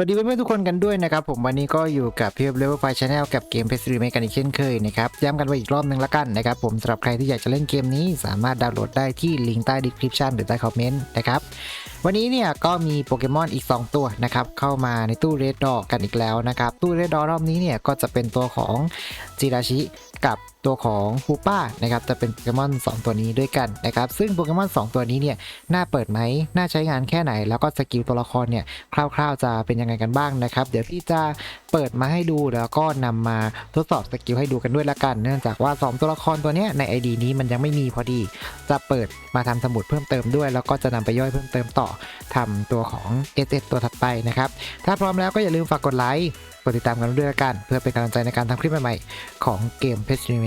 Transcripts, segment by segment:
สวัสดีเพื่อนๆทุกคนกันด้วยนะครับผมวันนี้ก็อยู่กับเพียบเลเวลไฟชาแนลกับเกมเพสซีรีเมกันอีกเช่นเคยนะครับย้ำกันไว้อีกรอบนึงละกันนะครับผมสำหรับใครที่อยากจะเล่นเกมนี้สามารถดาวน์โหลดได้ที่ลิงก์ใต้ดีคริปชันหรือใต้คอมเมนต์นะครับวันนี้เนี่ยก็มีโปเกมอนอีก 2 ตัวนะครับเข้ามาในตู้เรดดอกันอีกแล้วนะครับตู้เรดดอรอบนี้เนี่ยก็จะเป็นตัวของจิราชิกับตัวของฮูป้านะครับจะเป็นโปเกมอน 2 ตัวนี้ด้วยกันนะครับซึ่งโปเกมอน 2 ตัวนี้เนี่ยน่าเปิดไหมน่าใช้งานแค่ไหน แล้วก็สกิลตัวละครเนี่ยคร่าวๆจะเป็นยังไงกันบ้างนะครับ เดี๋ยวพี่จะเปิดมาให้ดูแล้วก็นำมาทดสอบสกิลให้ดูกันด้วยละกัน เนื่องจากว่า 2 ตัวละครตัวเนี้ยใน ID นี้มันยังไม่มีพอดี จะเปิดมาทำสมุดเพิ่มเติมด้วย แล้วก็จะนำไปย่อยเพิ่มเติมต่อทำตัวของ s อตัวถัดไปนะครับถ้าพร้อมแล้วก็อย่าลืมฝากกดไลค์กดติดตามกันด้วยละกัน เพื่อเป็นกำลังใจในการทำคลิปใหม่ๆของเกมเพชรรีเม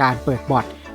การเปิดบอท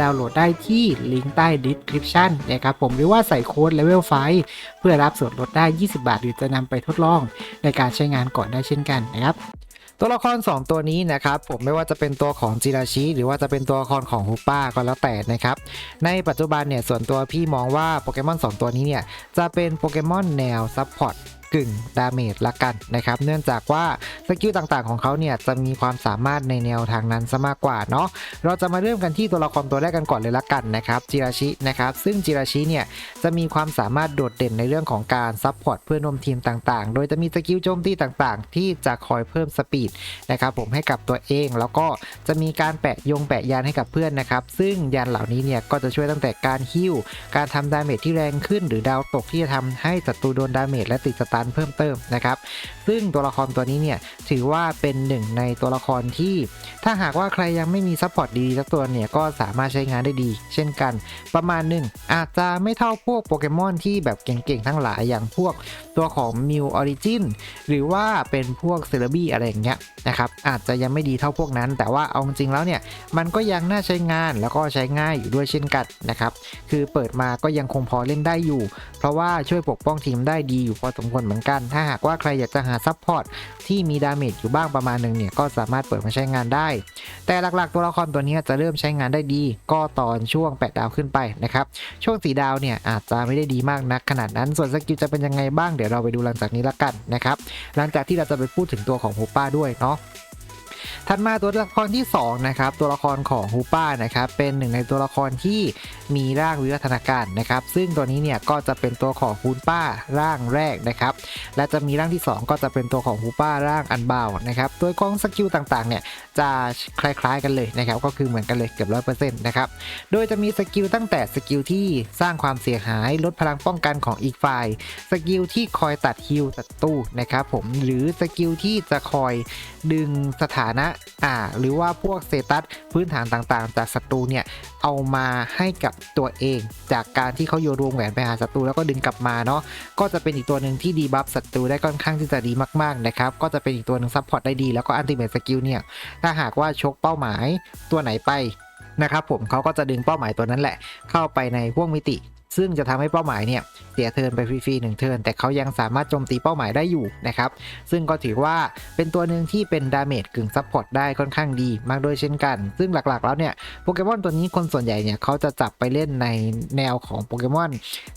ดาวน์โหลดได้ที่ลิงก์ใต้ description นะครับผมหรือว่าใส่โค้ด level 5เพื่อรับส่วนลดได้ 20 บาท หรือจะนำไปทดลองในการใช้งานก่อนได้เช่นกันนะครับตัวละคร 2 ตัวนี้นะครับผมไม่ว่าจะเป็นตัวของจิราชิหรือว่าจะเป็นตัวละครของฮูป้าก็แล้วแต่นะครับในปัจจุบันเนี่ยส่วนตัวพี่มองว่าโปเกมอน2 ตัวนี้เนี่ยจะเป็นโปเกมอนแนวซับพอร์ต กึ่งดาเมจละกันนะครับ เนื่องจากว่าสกิลต่างๆของเขาเนี่ยจะมีความสามารถในแนวทางนั้นซะมากกว่าเนาะ เราจะมาเริ่มกันที่ตัวละครตัวแรกกันก่อนเลยละกันนะครับจิราชินะครับ ซึ่งจิราชิเนี่ยจะมีความสามารถโดดเด่นในเรื่องของการซับพอร์ตเพื่อนร่วมทีมต่างๆ โดยจะมีสกิลโจมตีต่างๆ ที่จะคอยเพิ่มสปีดนะครับผมให้กับตัวเอง แล้วก็จะมีการแปะยงแปะยานให้กับเพื่อนนะครับ ซึ่งยานเหล่านี้เนี่ยก็จะช่วยตั้งแต่การฮิ้ว การทำดาเมจที่แรงขึ้น หรือดาวตกที่จะทำให้ศัตรูโดนดาเมจและติดสตันเพิ่มเติมนะครับ ซึ่งตัวละครตัวนี้เนี่ยถือว่าเป็นหนึ่งในตัวละครที่ถ้าหากว่าใครยังไม่มีซัพพอร์ตดีสักตัวเนี่ยก็สามารถใช้งานได้ดี เช่นกัน ประมาณหนึ่งอาจจะไม่เท่าพวกโปเกมอนที่แบบเก่งๆ ทั้งหลายอย่างพวกตัวของมิวออริจินหรือว่าเป็นพวกเซเลบี้อะไรอย่างเงี้ยนะครับอาจจะยังไม่ดีเท่าพวกนั้น แต่ว่าเอาจริงๆแล้วเนี่ยมันก็ยังน่าใช้งานแล้วก็ใช้ง่ายอยู่ด้วยเช่นกันนะครับคือเปิดมาก็ยังคงพอเล่นได้อยู่ เพราะว่าช่วยปกป้องทีมได้ดีอยู่พอสมควรเหมือนกัน ถ้าหากว่าใครอยากจะหาซัพพอร์ตที่มีดาเมจอยู่บ้างประมาณหนึ่งเนี่ยก็สามารถเปิดมาใช้งานได้ แต่หลักๆ ตัวละครตัวนี้จะเริ่มใช้งานได้ดี ก็ตอนช่วง 8 ดาวขึ้นไปนะครับช่วง 4 ดาวเนี่ยอาจจะไม่ได้ดีมากนักขนาดนั้น ส่วนสกิลจะเป็นยังไงบ้างเดี๋ยวเราไปดูหลังจากนี้ละกันนะครับหลังจากที่เราจะไปพูดถึงตัวของฮูป้าด้วยเนาะ ถัดมาตัวละครที่ 2 นะครับ ตัวละครของฮูป้านะครับ เป็นหนึ่งในตัวละครที่มีร่างวิวัฒนาการนะครับ ซึ่งตัวนี้เนี่ยก็จะเป็นตัวของฮูป้าร่างแรกนะครับ และจะมีร่างที่ 2 ก็จะเป็นตัวของฮูป้าร่างอันเบานะครับ โดยของสกิลต่างๆเนี่ยจะคล้ายๆกันเลยนะครับ ก็คือเหมือนกันเลยเกือบร้อยเปอร์เซ็นต์นะครับ โดยจะมีสกิลตั้งแต่สกิลที่สร้างความเสียหายลดพลังป้องกันของอีกฝ่าย สกิลที่คอยตัดฮิลศัตรูนะครับผม หรือสกิลที่จะคอยดึงสถานะอ่าหรือว่าพวกเซตัสพื้นฐานต่างๆ จากศัตรูเนี่ยเอามาให้กับตัวเอง จากการที่เขาโยนรวงแหวนไปหาศัตรูแล้วก็ดึงกลับมาเนาะก็จะเป็นอีกตัวหนึ่งที่ดีบัฟศัตรูได้ค่อนข้างที่จะดีมากๆนะครับก็จะเป็นอีกตัวหนึ่งซัพพอร์ตได้ดีแล้วก็อันติเมทสกิลเนี่ยถ้าหากว่าชกเป้าหมายตัวไหนไปนะครับผมเขาก็จะดึงเป้าหมายตัวนั้นแหละ เข้าไปในพวกมิติซึ่งจะทำให้เป้าหมายเนี่ยเสียเทินไปฟรีๆหนึ่งเทินแต่เขายังสามารถโจมตีเป้าหมายได้อยู่นะครับ ซึ่งก็ถือว่าเป็นตัวหนึ่งที่เป็นดาเมจกึ่งซับพอร์ตได้ค่อนข้างดีมากด้วยเช่นกัน ซึ่งหลักๆแล้วเนี่ยโปเกมอนตัวนี้คนส่วนใหญ่เนี่ยเขาจะจับไปเล่นในแนวของโปเกมอน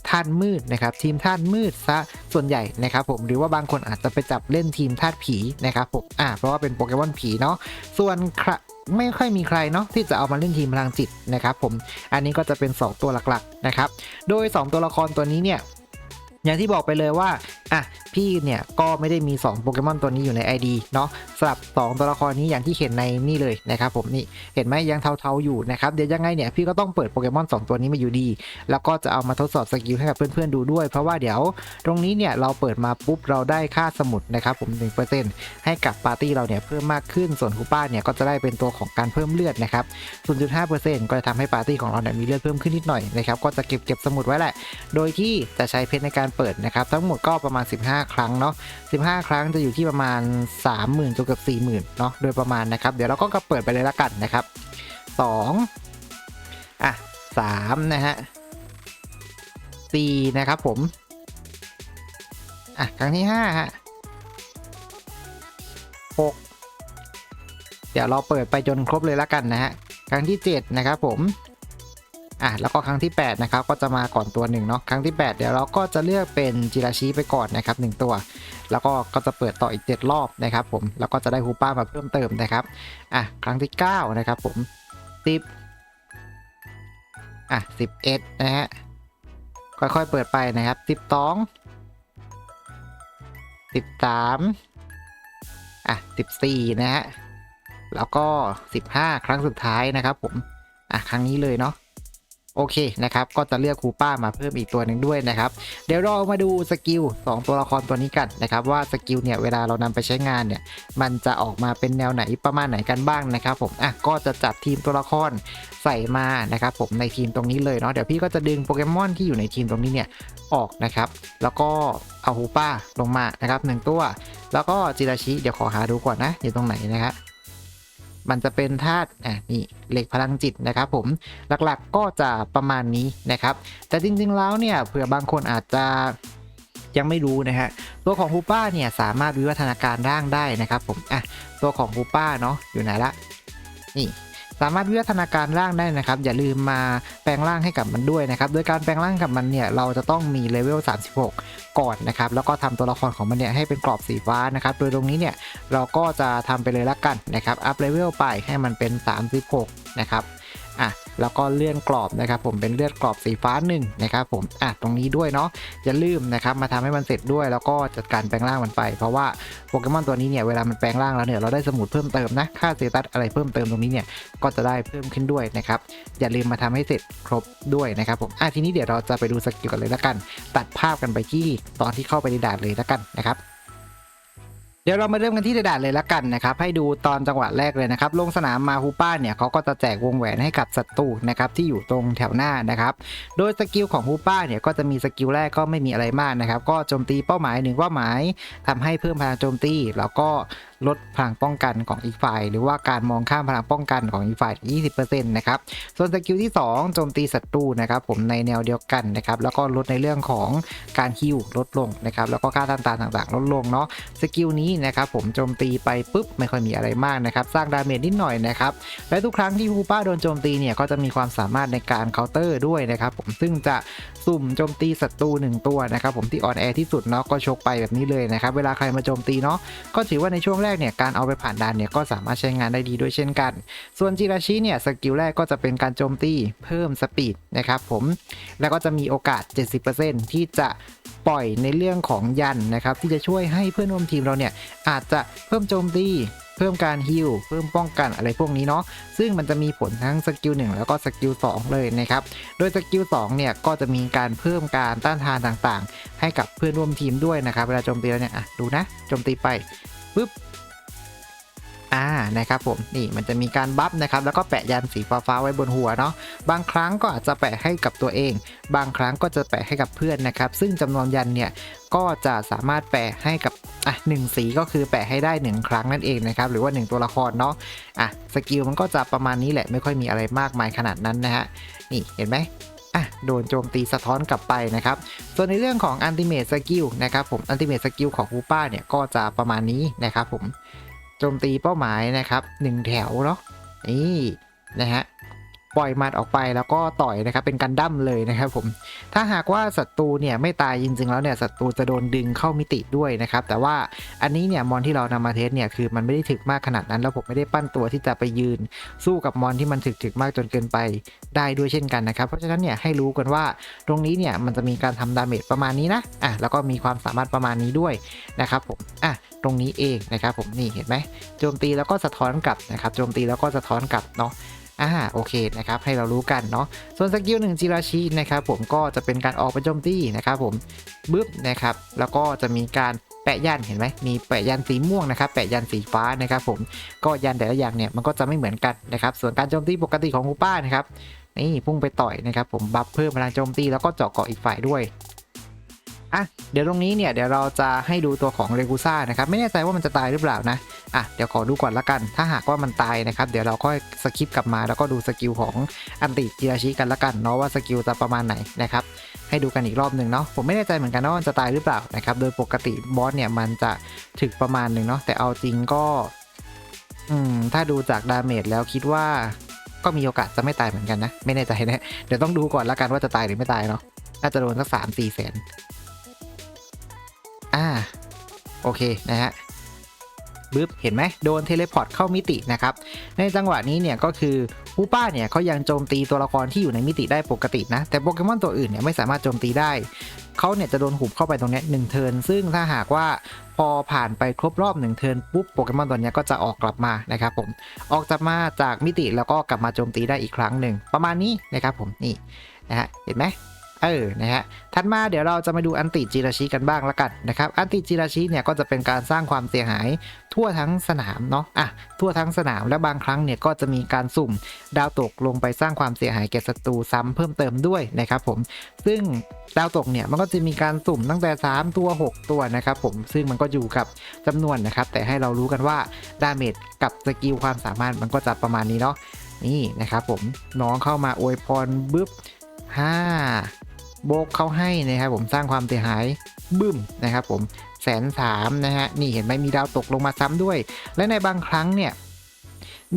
ท่านมืดนะครับทีมท่านมืดซะส่วนใหญ่นะครับผมหรือว่าบางคนอาจจะไปจับเล่นทีมธาตุผีนะครับผมอ่าเพราะว่าเป็นโปเกมอนผีเนาะส่วนคร ไม่ค่อยมีใครเนาะที่จะเอามาเล่นทีมพลังจิตนะครับผมอันนี้ก็จะเป็น 2 ตัวหลักๆนะครับโดย 2 ตัวละครตัวนี้เนี่ย อย่างที่บอกไปเลยว่าอะพี่เนี่ยก็ไม่ได้มี 2 โปเกมอนตัวนี้อยู่ใน ID เนาะสำหรับ 2 ตัวละครนี้อย่างที่เห็นในนี่เลยนะครับผมนี่เห็นไหมยังเทาๆอยู่นะครับเดี๋ยวยังไงเนี่ยพี่ก็ต้องเปิดโปเกมอน2 ตัวนี้มาอยู่ดี แล้วก็จะเอามาทดสอบสกิลให้กับเพื่อนๆดูด้วย เพราะว่าเดี๋ยวตรงนี้เนี่ยเราเปิดมาปุ๊บเราได้ค่าสมุดนะครับผม 1%ให้กับปาร์ตี้เราเนี่ยเพิ่มมากขึ้นส่วนคูป้าเนี่ยก็จะได้เป็นตัวของการเพิ่มเลือดนะครับ 0.5%ก็จะทำให้ปาร์ตี้ของเราเนี่ยมีเลือดเพิ่มขึ้นนิดหน่อยนะครับก็จะเก็บเก็บสมุดไว้แหละ โดยที่จะใช้เพชรในการเปิดนะครับ ทั้งหมดก็ประมาณ 15 ครั้งเนาะ15 ครั้งจะอยู่ที่ประมาณ 30,000จนเกือบ40,000เนาะโดยประมาณนะครับ เดี๋ยวเราก็กระเปิดไปเลยละกันนะครับ 2 อะ 3 นะฮะ 4 นะครับผม อะ ครั้งที่ 5 ฮะ 6 เดี๋ยวเราเปิดไปจนครบเลยละกันนะฮะ ครั้งที่ 7 นะครับผม อะแล้วก็ครั้งที่ 8 นะครับ ก็จะมาก่อนตัวหนึ่งเนาะครั้งที่ 8 เดี๋ยวเราก็จะเลือกเป็นจิราชิไปก่อนนะครับ 1 ตัว แล้วก็ก็จะเปิดต่ออีก 7 รอบนะครับผมแล้วก็จะได้ฮูป้ามาเพิ่มเติมนะครับอะครั้งที่ 9 นะครับผม 10อะ11 นะฮะค่อยๆเปิดไปนะครับ 12 13อะ14 นะฮะแล้วก็ 15 ครั้งสุดท้ายนะครับผมอะครั้งนี้เลยเนาะ โอเคนะครับ ก็จะเลือกคูป้ามาเพิ่มอีกตัวหนึ่งด้วยนะครับ เดี๋ยวเรามาดูสกิล2ตัวละครตัวนี้กันนะครับ ว่าสกิลเนี่ยเวลาเรานำไปใช้งานเนี่ย มันจะออกมาเป็นแนวไหนประมาณไหนกันบ้างนะครับ ผมอะก็จะจัดทีมตัวละครใส่มานะครับ ผมในทีมตรงนี้เลยเนาะเดี๋ยวพี่ก็จะดึงโปเกมอนที่อยู่ในทีมตรงนี้เนี่ยออกนะครับ แล้วก็เอาฮูป้าลงมานะครับหนึ่งตัว แล้วก็จิราชิเดี๋ยวขอหาดูก่อนนะอยู่ตรงไหนนะครับ มันจะเป็นธาตุอะนี่เหล็กพลังจิตนะครับผมหลักๆก็จะประมาณนี้นะครับ แต่จริงๆแล้วเนี่ยเผื่อบางคนอาจจะยังไม่รู้นะฮะตัวของฮูป้าเนี่ยสามารถวิวัฒนาการร่างได้นะครับผมอะตัวของฮูป้าเนาะอยู่ไหนละนี่ สามารถวิวัฒนาการร่างได้นะครับ อย่าลืมมาแปลงร่างให้กับมันด้วยนะครับ โดยการแปลงร่างกับมันเนี่ยเราจะต้องมีเลเวล 36 ก่อนนะครับ แล้วก็ทำตัวละครของมันเนี่ยให้เป็นกรอบสีฟ้านะครับ โดยตรงนี้เนี่ยเราก็จะทำไปเลยละกันนะครับ อัพเลเวลไปให้มันเป็น 36 นะครับ แล้วก็เลื่อนกรอบนะครับผมเป็นเลื่อดกรอบสีฟ้าหนึ่งนะครับผมอะตรงนี้ด้วยเนาะอย่าลืมนะครับมาทำให้มันเสร็จด้วย แล้วก็จัดการแปลงร่างมันไป เพราะว่าโปเกมอนตัวนี้เนี่ยเวลามันแปลงร่างแล้วเนี่ยเราได้สมุดเพิ่มเติมนะค่าเตตัสอะไรเพิ่มเติมตรงนี้เนี่ยก็จะได้เพิ่มขึ้นด้วยนะครับอย่าลืมมาทำให้เสร็จครบด้วยนะครับผมอะทีนี้เดี๋ยวเราจะไปดูสกิลกันเลยละกัน ตัดภาพกันไปที่ตอนที่เข้าไปในด่านเลยละกันนะครับ เดี๋ยวเรามาเริ่มกันที่ด่าเลยละกันนะครับ ให้ดูตอนจังหวะแรกเลยนะครับ ลงสนามมาฮูป้าเนี่ยเขาก็จะแจกวงแหวนให้กับศัตรูนะครับที่อยู่ตรงแถวหน้านะครับ โดยสกิลของฮูป้าเนี่ยก็จะมีสกิลแรกก็ไม่มีอะไรมากนะครับ ก็โจมตีเป้าหมายหนึ่งเป้าหมายทำให้เพิ่มพลังโจมตี แล้วก็ลดพลังป้องกันของอีกฝ่าย หรือว่าการมองข้ามพลังป้องกันของอีกฝ่าย 20%นะครับ ส่วนสกิลที่ 2 โจมตีศัตรูนะครับผมในแนวเดียวกันนะครับ แล้วก็ลดในเรื่องของการฮิวลดลงนะครับ แล้วก็ค่าต้านทานต่างๆ ลดลงเนาะ สกิลนี้นะครับผมโจมตีไปปุ๊บไม่ค่อยมีอะไรมากนะครับ สร้างดาเมจนิดหน่อยนะครับ และทุกครั้งที่ฮูป้าโดนโจมตีเนี่ยก็จะมีความสามารถในการเคาน์เตอร์ด้วยนะครับผม ซึ่งจะ สุ่มโจมตีศัตรูหนึ่งตัวนะครับผมที่อ่อนแอที่สุดเนาะก็ชกไปแบบนี้เลยนะครับเวลาใครมาโจมตีเนาะก็ถือว่าในช่วงแรกเนี่ยการเอาไปผ่านด่านเนี่ยก็สามารถใช้งานได้ดีด้วยเช่นกัน ส่วนจิราชิเนี่ยสกิลแรกก็จะเป็นการโจมตีเพิ่มสปีดนะครับผมแล้วก็จะมีโอกาส 70%ที่จะปล่อยในเรื่องของยันนะครับที่จะช่วยให้เพื่อนร่วมทีมเราเนี่ยอาจจะเพิ่มโจมตี เพิ่มการฮิลเพิ่มป้องกันอะไรพวกนี้เนาะซึ่งมันจะมีผลทั้งสกิล1แล้วก็สกิล2เลยนะครับโดยสกิล2เนี่ยก็จะมีการเพิ่มการต้านทานต่างๆ ให้กับเพื่อนร่วมทีมด้วยนะครับเวลาโจมตีแล้วเนี่ยอะดูนะโจมตีไปปุ๊บ อ่านะครับผมนี่มันจะมีการบัฟนะครับแล้วก็แปะยันสีฟ้าๆไว้บนหัวเนาะบางครั้งก็อาจจะแปะให้กับตัวเอง บางครั้งก็จะแปะให้กับเพื่อนนะครับ ซึ่งจำนวนยันเนี่ยก็จะสามารถแปะให้กับอะหนึ่งสีก็คือแปะให้ได้ 1 ครั้งนั่นเองนะครับหรือว่า 1 ตัวละครเนาะอะสกิลมันก็จะประมาณนี้แหละไม่ค่อยมีอะไรมากมายขนาดนั้นนะฮะนี่เห็นไหมอะโดนโจมตีสะท้อนกลับไปนะครับ ส่วนในเรื่องของอันติเม e สกิลนะครับผมอันติเม e สกิลของคูป้าเนี่ยก็จะประมาณนี้นะครับผม โจมตีเป้าหมายนะครับหนึ่งแถวเนาะนี่นะฮะปล่อยมัดออกไปแล้วก็ต่อยนะครับเป็นกันดั้มเลยนะครับผมถ้าหากว่าศัตรูเนี่ยไม่ตายจริงๆแล้วเนี่ยศัตรูจะโดนดึงเข้ามิติด้วยนะครับแต่ว่าอันนี้เนี่ยมอนที่เรานำมาเทสเนี่ยคือมันไม่ได้ถึกมากขนาดนั้น แล้วผมไม่ได้ปั้นตัวที่จะไปยืน สู้กับมอนที่มันถึกๆมากจนเกินไปได้ด้วยเช่นกันนะครับเพราะฉะนั้นเนี่ยให้รู้กันว่าตรงนี้เนี่ยมันจะมีการทำดาเมจประมาณนี้นะอะแล้วก็มีความสามารถประมาณนี้ด้วยนะครับผมอะ รงนี้เองนะครับผมนี่เห็นไหมโจมตีแล้วก็สะท้อนกลับนะครับโจมตีแล้วก็สะท้อนกลับเนาะอ่าโอเคนะครับให้เรารู้กันเนาะส่วนสกิลหนึ่งจิราชินะครับผมก็จะเป็นการออกไปโจมตีนะครับผมบึ๊บนะครับแล้วก็จะมีการแปะยันเห็นไหมมีแปะยันสีม่วงนะครับแปะยันสีฟ้านะครับผมก็ยันแต่ละอย่างเนี่ยมันก็จะไม่เหมือนกันนะครับส่วนการโจมตีปกติของคูป้านะครับนี่พุ่งไปต่อยนะครับผมบัฟเพิ่มพลังโจมตีแล้วก็เจาะเกาะอีกฝ่ายด้วย อะเดี๋ยวตรงนี้เนี่ยเดี๋ยวเราจะให้ดูตัวของเรกูซ่านะครับไม่แน่ใจว่ามันจะตายหรือเปล่านะอะเดี๋ยวขอดูก่อนละกัน ถ้าหากว่ามันตายนะครับเดี๋ยวเราค่อยสคิปกลับมาแล้วก็ดูสกิลของอันติจิราชิกันละกันเนาะว่าสกิลจะประมาณไหนนะครับให้ดูกันอีกรอบหนึ่งเนาะผมไม่แน่ใจเหมือนกันนะว่ามันจะตายหรือเปล่านะครับโดยปกติบอสเนี่ยมันจะถึกประมาณหนึ่งเนาะแต่เอาจริงก็อืมถ้าดูจากดาเมจแล้วคิดว่าก็มีโอกาสจะไม่ตายเหมือนกันนะ ไม่แน่ใจนะ เดี๋ยวต้องดูก่อนละกันว่าจะตายหรือไม่ตายเนาะน่าจะโดนสักสามสี่แสน อ่า โอเคนะฮะบึ๊บเห็นไหมโดนเทเลพอร์ตเข้ามิตินะครับ ในจังหวะนี้เนี่ยก็คือฮูป้าเนี่ยเขายังโจมตีตัวละครที่อยู่ในมิติได้ปกตินะ แต่โปเกมอนตัวอื่นเนี่ยไม่สามารถโจมตีได้ เขาเนี่ยจะโดนหุบเข้าไปตรงนี้หนึ่งเทิร์นซึ่งถ้าหากว่าพอผ่านไปครบรอบหนึ่งเทิร์นปุ๊บโปเกมอนตัวเนี้ยก็จะออกกลับมานะครับผมออกจากมาจากมิติแล้วก็กลับมาโจมตีได้อีกครั้งหนึ่งประมาณนี้นะครับผมนี่นะฮะเห็นไหม เออนะฮะถัดมาเดี๋ยวเราจะมาดูอันติจิราชิกันบ้างละกันนะครับอันติจิราชิเนี่ยก็จะเป็นการสร้างความเสียหายทั่วทั้งสนามเนาะอะทั่วทั้งสนามและบางครั้งเนี่ยก็จะมีการสุ่มดาวตกลงไปสร้างความเสียหายแก่ศัตรูซ้ำเพิ่มเติมด้วยนะครับผมซึ่งดาวตกเนี่ยมันก็จะมีการสุ่มตั้งแต่ 3 ตัว 6 ตัวนะครับผมซึ่งมันก็อยู่กับจำนวนนะครับแต่ให้เรารู้กันว่าดาเมจกับสกิลความสามารถมันก็จะประมาณนี้เนาะนี่นะครับผมน้องเข้ามาอวยพรบึ๊บ5 โบกเขาให้นะครับผมสร้างความเสียหายบึ้มนะครับผมแสนสามนะฮะนี่เห็นไหมมีดาวตกลงมาซ้ำด้วย และในบางครั้งเนี่ย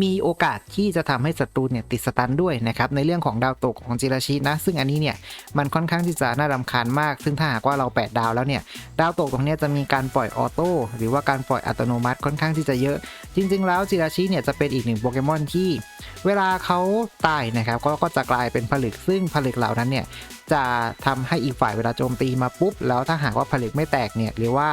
มีโอกาสที่จะทำให้ศัตรูเนี่ยติดสตันด้วยนะครับในเรื่องของดาวตกของจิราชินะ ซึ่งอันนี้เนี่ยมันค่อนข้างที่จะน่ารำคาญมาก ซึ่งถ้าหากว่าเรา 8 ดาวแล้วเนี่ยดาวตกตรงนี้จะมีการปล่อยออโต้หรือว่าการปล่อยอัตโนมัติค่อนข้างที่จะเยอะ จริง ๆ แล้วจิราชิเนี่ยจะเป็นอีกหนึ่งโปเกมอนที่ เวลาเขาตายนะครับก็ก็จะกลายเป็นผลึกซึ่งผลึกเหล่านั้นเนี่ย จะทำให้อีกฝ่ายเวลาโจมตีมาปุ๊บ แล้วถ้าหากว่าผลึกไม่แตกเนี่ยหรือว่า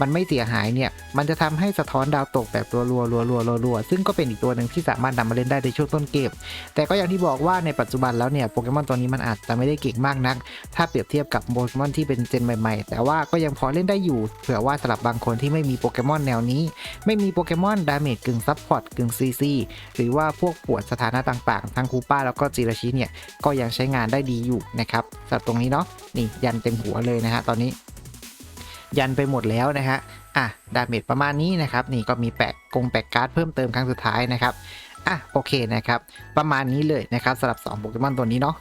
มันไม่เสียหายเนี่ยมันจะทำให้สะท้อนดาวตกแบบรัวรัวรัวรัวรัวรัวซึ่งก็เป็นอีกตัวหนึ่งที่สามารถนำมาเล่นได้ในช่วงต้นเกมแต่ก็อย่างที่บอกว่าในปัจจุบันแล้วเนี่ยโปเกมอนตัวนี้มันอาจจะไม่ได้เก่งมากนัก ถ้าเปรียบเทียบกับโปเกมอนที่เป็นเจนใหม่ๆ แต่ว่าก็ยังพอเล่นได้อยู่เผื่อว่าสำหรับบางคนที่ไม่มีโปเกมอนแนวนี้ ไม่มีโปเกมอนดาเมจกึ่งซับพอร์ตกึ่งซีซีหรือว่าพวกปวดสถานะต่างๆ ทั้งคูป้าแล้วก็จิราชิเนี่ยก็ยังใช้งานได้ดีอยู่นะครับ สำหรับตรงนี้เนาะนี่ยันเต็มหัวเลยนะฮะตอนนี้ ยันไปหมดแล้วนะฮะอะดาเมจประมาณนี้นะครับนี่ก็มีแปะกงแปะการ์ดเพิ่มเติมครั้งสุดท้ายนะครับอะโอเคนะครับประมาณนี้เลยนะครับสำหรับ2โปเกมอนตัวนี้เนาะ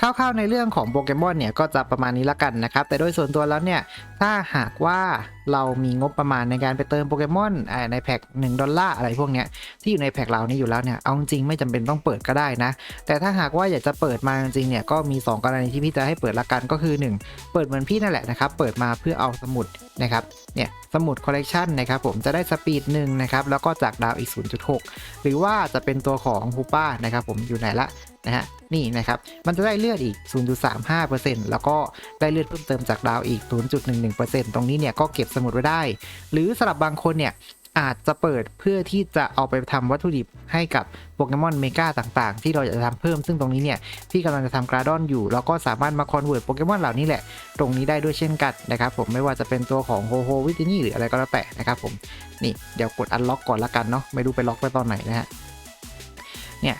คร่าวๆในเรื่องของโปเกมอนเนี่ยก็จะประมาณนี้ละกันนะครับ แต่โดยส่วนตัวแล้วเนี่ย ถ้าหากว่าเรามีงบประมาณในการไปเติมโปเกมอนในแพ็ค1ดอลลาร์อะไรพวกเนี้ยที่อยู่ในแพ็คเรานี้อยู่แล้วเนี่ยเอาจริงไม่จำเป็นต้องเปิดก็ได้นะ แต่ถ้าหากว่าอยากจะเปิดมาจริงเนี่ยก็มี 2 กรณีที่พี่จะให้เปิดละกันก็คือ 1 เปิดเหมือนพี่นั่นแหละนะครับ เปิดมาเพื่อเอาสมุดนะครับเนี่ยสมุดคอลเลกชันนะครับผมจะได้สปีดหนึ่งนะครับแล้วก็จากดาวอีก 0.6 หรือว่าจะเป็นตัวของฮูป้านะครับผมอยู่ไหนละ นะฮะนี่นะครับ มันจะได้เลือดอีก 0.35%แล้วก็ได้เลือดเพิ่มเติมจากดาวอีก 0.11%ตรงนี้เนี่ยก็เก็บสมุดไว้ได้ หรือสำหรับบางคนเนี่ยอาจจะเปิดเพื่อที่จะเอาไปทำวัตถุดิบให้กับโปเกมอนเมกาต่างๆ ที่เราจะทำเพิ่มซึ่งตรงนี้เนี่ยพี่กำลังจะทำกราดอนอยู่ แล้วก็สามารถมาคอนเวิร์ตโปเกมอนเหล่านี้แหละ ตรงนี้ได้ด้วยเช่นกันนะครับผมไม่ว่าจะเป็นตัวของโฮโฮวิตินี่หรืออะไรก็แล้วแต่นะครับผมนี่เดี๋ยวกดอันล็อกก่อนละกันเนาะไม่รู้ไปล็อกไปตอนไหนนะฮะเนี่ย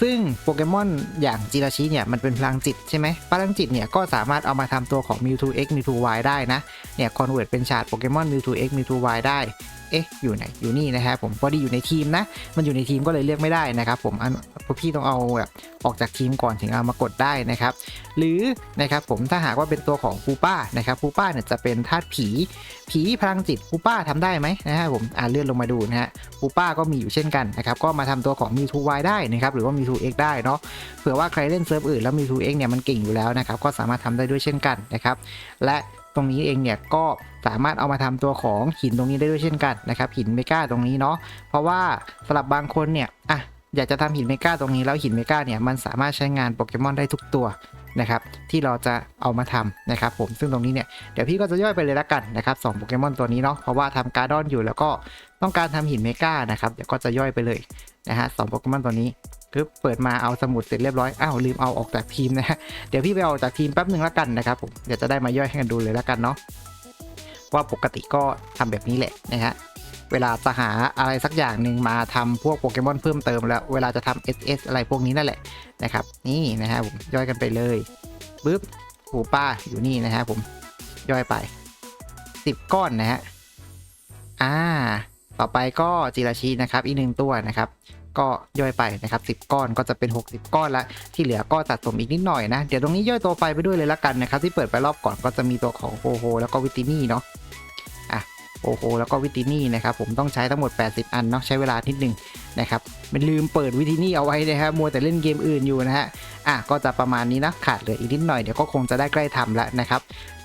ซึ่งโปเกมอนอย่างจิราชิเนี่ยมันเป็นพลังจิตใช่ไหมพลังจิตเนี่ยก็สามารถเอามาทำตัวของ Mewtwo X Mewtwo Y ได้นะ เนี่ยคอนเวิร์ตเป็นชาร์ดโปเกมอน Mewtwo X Mewtwo Y ได้เอ๊ะอยู่ไหนอยู่นี่นะฮะผมพอดีอยู่ในทีมนะ มันอยู่ในทีมก็เลยเลือกไม่ได้นะครับผมอันพวกพี่ต้องเอาแบบออกจากทีมก่อนถึงเอามากดได้นะครับ หรือนะครับผมถ้าหากว่าเป็นตัวของปูป้านะครับปูป้าเนี่ยจะเป็นธาตุผีผีพลังจิตปูป้าทำได้ไหมนะฮะผมอ่านเลื่อนลงมาดูนะฮะปูป้าก็มีอยู่เช่นกันนะครับก็มาทำตัวของมีทูวได้นะครับหรือว่ามีทูเอ็กได้เนาะเผื่อว่าใครเล่นเซิร์ฟอื่นแล้วมีทูเอ็กเนี่ยมันเก่งอยู่แล้วนะครับก็สามารถทำได้ด้วยเช่นกันนะครับและ ตรงนี้เองเนี่ยก็สามารถเอามาทำตัวของหินตรงนี้ได้ด้วยเช่นกันนะครับหินเมกาตรงนี้เนาะเพราะว่าสำหรับบางคนเนี่ยอะอยากจะทำหินเมกาตรงนี้แล้วหินเมกาเนี่ยมันสามารถใช้งานโปเกมอนได้ทุกตัวนะครับที่เราจะเอามาทำนะครับผมซึ่งตรงนี้เนี่ยเดี๋ยวพี่ก็จะย่อยไปเลยละกันนะครับสองโปเกมอนตัวนี้เนาะเพราะว่าทำการ์ดอนอยู่แล้วก็ต้องการทำหินเมกานะครับเดี๋ยวก็จะย่อยไปเลยนะฮะสองโปเกมอนตัวนี้ คือเปิดมาเอาสมุดเสร็จเรียบร้อยอ้าวลืมเอาออกจากทีมนะฮะเดี๋ยวพี่ไปเอาจากทีมแป๊บหนึ่งละกันนะครับผมเดี๋ยวจะได้มาย่อยให้กันดูเลยละกันเนาะว่าปกติก็ทำแบบนี้แหละนะฮะเวลาจะหาอะไรสักอย่างหนึ่งมาทำพวกโปเกมอนเพิ่มเติมแล้ว เวลาจะทำ SS อะไรพวกนี้นั่นแหละนะครับ นี่นะฮะผมย่อยกันไปเลยปึ๊บหูป้าอยู่นี่นะฮะผมย่อยไป 10 ก้อนนะฮะอ่าต่อไปก็จิราชีนะครับอีกหนึ่งตัวนะครับ ก็ย่อยไปนะครับ 10 ก้อนก็จะเป็น 60 ก้อนละที่เหลือก็สะสมอีกนิดหน่อยนะ เดี๋ยวตรงนี้ย่อยตัวไฟไปด้วยเลยละกันนะครับ ที่เปิดไปรอบก่อนก็จะมีตัวของโฮโฮแล้วก็วิตินี่เนาะอะ โฮโฮแล้วก็วิตินี่นะครับผมต้องใช้ทั้งหมด 80 อันเนาะใช้เวลานิดนึงนะครับมันลืมเปิดวิตินี่เอาไว้นะครับมัวแต่เล่นเกมอื่นอยู่นะฮะอะก็จะประมาณนี้นะขาดเหลืออีกนิดหน่อยเดี๋ยวก็คงจะได้ใกล้ทำแล้วนะครับ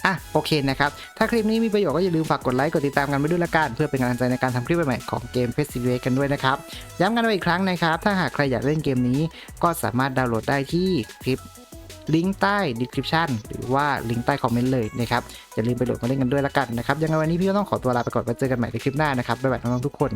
อะโอเคนะครับ ถ้าคลิปนี้มีประโยชน์ก็อย่าลืมฝากกดไลค์กดติดตามกันไปด้วยละกัน เพื่อเป็นกำลังใจในการทำคลิปใหม่ๆของเกม p e s t i v a กันด้วยนะครับ ย้ำกันไว้อีกครั้งนะครับ ถ้าหากใครอยากเล่นเกมนี้ก็สามารถดาวน์โหลดได้ที่คลิป ลิงก์ใต้ description หรือว่าลิงก์ใต้คอมเมนต์เลยนะครับอย่าลืมไปโหลดมาเล่นกันด้วยละกันนะครับยังไงวันนี้พี่ก็ต้องขอตัวลาไปก่อนไว้เจอกันใหม่ในคลิปหน้านะครับบ๊ายบายน้องๆทุกคน